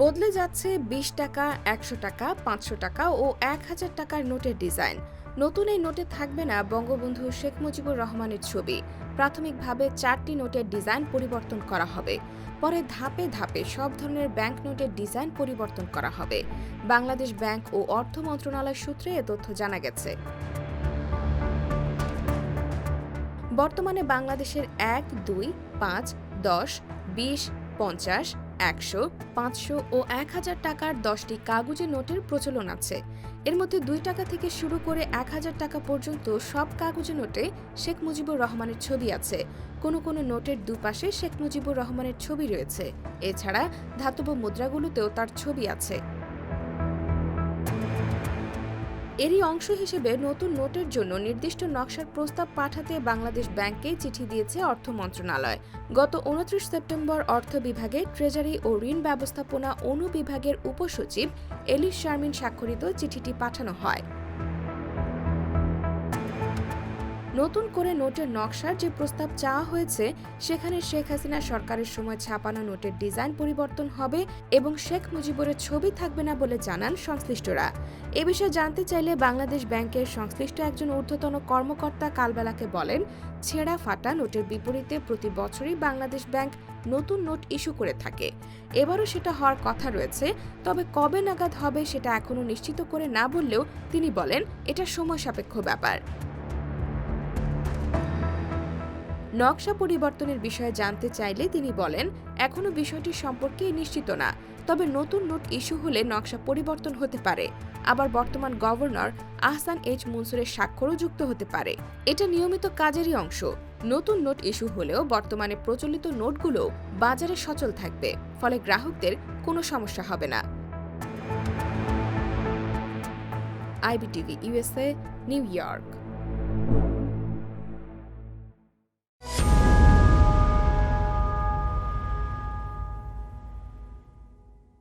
বদলে যাচ্ছে বিশ টাকা, একশো টাকা, পাঁচশো টাকা ও এক হাজার টাকার নোটের ডিজাইন। নতুন এই নোটে থাকবে না বঙ্গবন্ধু শেখ মুজিবুর রহমানের ছবি। প্রাথমিকভাবে চারটি নোটের ডিজাইন পরিবর্তন করা হবে। পরে ধাপে ধাপে সব ধরনের ব্যাংক নোটের ডিজাইন পরিবর্তন করা হবে। বাংলাদেশ ব্যাংক ও অর্থ মন্ত্রণালয় সূত্রে এ তথ্য জানা গেছে। বর্তমানে বাংলাদেশের এক, দুই, পাঁচ, দশ, বিশ, পঞ্চাশ একশো, পাঁচশো ও এক হাজার টাকার দশটি কাগজে নোটের প্রচলন আছে। এর মধ্যে দুই টাকা থেকে শুরু করে এক হাজার টাকা পর্যন্ত সব কাগজে নোটে শেখ মুজিবুর রহমানের ছবি আছে। কোনো কোনো নোটের দুপাশে শেখ মুজিবুর রহমানের ছবি রয়েছে। এছাড়া ধাতব মুদ্রাগুলোতেও তার ছবি আছে। এরই অংশ হিসেবে নতুন নোটের জন্য নির্দিষ্ট নকশার প্রস্তাব পাঠাতে বাংলাদেশ ব্যাংককে চিঠি দিয়েছে অর্থ মন্ত্রণালয়। গত উনত্রিশ সেপ্টেম্বর অর্থ বিভাগে ট্রেজারি ও ঋণ ব্যবস্থাপনা অনুবিভাগের উপসচিব এলিস শারমিন স্বাক্ষরিত চিঠিটি পাঠানো হয়। নতুন করে নোটের নকশার যে প্রস্তাব চাওয়া হয়েছে, সেখানে শেখ হাসিনা সরকারের সময় ছাপানো নোটের ডিজাইন পরিবর্তন হবে এবং শেখ মুজিবুরের ছবি থাকবে না বলে জানান সংশ্লিষ্টরা। এ বিষয়ে জানতে চাইলে বাংলাদেশ ব্যাংকের সংশ্লিষ্ট একজন ঊর্ধ্বতন কর্মকর্তা কালবেলাকে বলেন, ছেঁড়া ফাটা নোটের বিপরীতে প্রতি বছরই বাংলাদেশ ব্যাংক নতুন নোট ইস্যু করে থাকে। এবারও সেটা হওয়ার কথা রয়েছে, তবে কবে নাগাদ হবে সেটা এখনও নিশ্চিত করে না বললেও তিনি বলেন, এটা সময় সাপেক্ষ ব্যাপার। নকশা পরিবর্তনের বিষয়ে জানতে চাইলে তিনি বলেন এখনও বিষয়টি সম্পর্কে নিশ্চিত না, তবে নতুন নোট ইস্যু হলে নকশা পরিবর্তন হতে পারে। আবার বর্তমান গভর্নর আহসান এইচ মনসুরের স্বাক্ষরও যুক্ত হতে পারে। এটা নিয়মিত কাজেরই অংশ। নতুন নোট ইস্যু হলেও বর্তমানে প্রচলিত নোটগুলো বাজারে সচল থাকবে, ফলে গ্রাহকদের কোনো সমস্যা হবে না। IBTV USA New York.